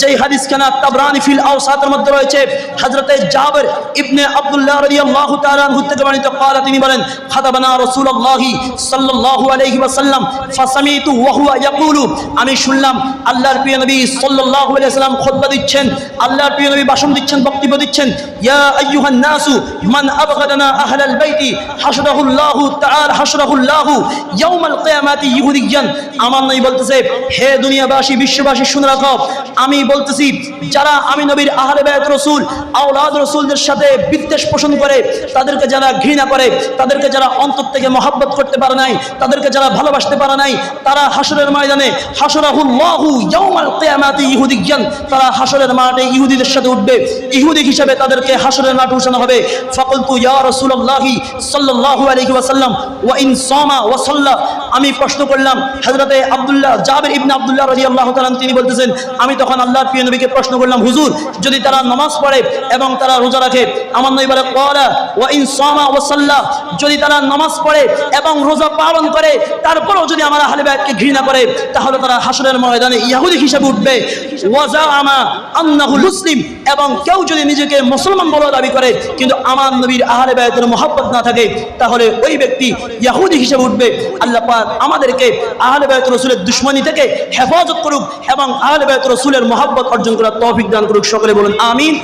যেই হাদিস খানা তাবরানি ফিল আওসাতের মধ্যে রয়েছে হযরতে জাবের ইবনে আব্দুল্লাহ রাদিয়াল্লাহু তাআলা আনহু থেকে বর্ণিত قال তিনি বলেন খাতাবানা রাসূলুল্লাহ সাল্লাল্লাহু আলাইহি ওয়াসাল্লাম ফাসামিতু ওয়া হুয়া ইয়াকুলু আমি শুনলাম আল্লাহর প্রিয় নবী সাল্লাল্লাহু আলাইহি ওয়াসাল্লাম খুতবা দিচ্ছেন আল্লাহর প্রিয় নবী ভাষণ দিচ্ছেন বক্তব্য দিচ্ছেন ইয়া আইয়ুহান নাসু মান আবগাদানা আহলাল বাইতি হাশরাহুল্লাহু তাআলা হাশরাহুল্লাহু ইয়াউমাল কিয়ামাতি ইহুদিয়ান আমার নবী বলতেছে হে দুনিয়াবাসী বিশ্ববাসী শুনে রাখো আমি বলতেছি, যারা আমি নবীর আহলে বায়াত রসুল, আওলাদ রসুলদের সাথে বিদ্বেষ পোষণ করে, তাদেরকে যারা ঘৃণা করে, তাদেরকে যারা অন্তর থেকে মহাব্বত করতে পারে নাই, তাদেরকে যারা ভালোবাসতে পারে নাই, তারা হাসরের ময়দানে হাসরাহুল্লাহু ইয়াউমাল কিয়ামাতি ইহুদিয়ান তারা হাসরের মাঠে ইহুদিদের সাথে উঠবে। ইহুদি হিসেবে তাদেরকে হাসরের মাঠে উঠানো হবে। ফাকুলতু ইয়া রাসূলুল্লাহি সাল্লাল্লাহু আলাইহি ওয়াসাল্লাম, ওয়া ইন সামা ওয়া সাল্লা আমি প্রশ্ন করলাম, হযরতে আব্দুল্লাহ জাবির ইবনে আব্দুল্লাহ রাদিয়াল্লাহু তাআলা তিনি বলতেছেন, আমি তখন আল্লাহর প্রিয় নবীকে প্রশ্ন করলাম, হুজুর, যদি তারা নামাজ পড়ে এবং তারা রোজা রাখে, আমার নবী বলে ওয়া ইন সামা ওয়া যদি তারা নামাজ পড়ে এবং রোজা পালন করে, তারপরেও যদি আমার আহলে বাইতকে ঘৃণা করে, তাহলে তারা হাসরের ময়দানে ইহুদি হিসেবে উঠবে। ওয়া জাআমা আন্নাহু মুসলিম, এবং কেউ যদি নিজেকে মুসলমান বলে দাবি করে, কিন্তু আমার নবীর আহলে বাইতের মহব্বত না থাকে, তাহলে ওই ব্যক্তি ইহুদি হিসেবে উঠবে। আল্লাহ পাক আমাদেরকে আহলে বেত রসুলের দুশ্মনী থেকে হেফাজত করুক এবং আহলে বেত রসুলের মহব্বত অর্জন করার তৌফিক দান করুক। সকলে বলুন, আমিন।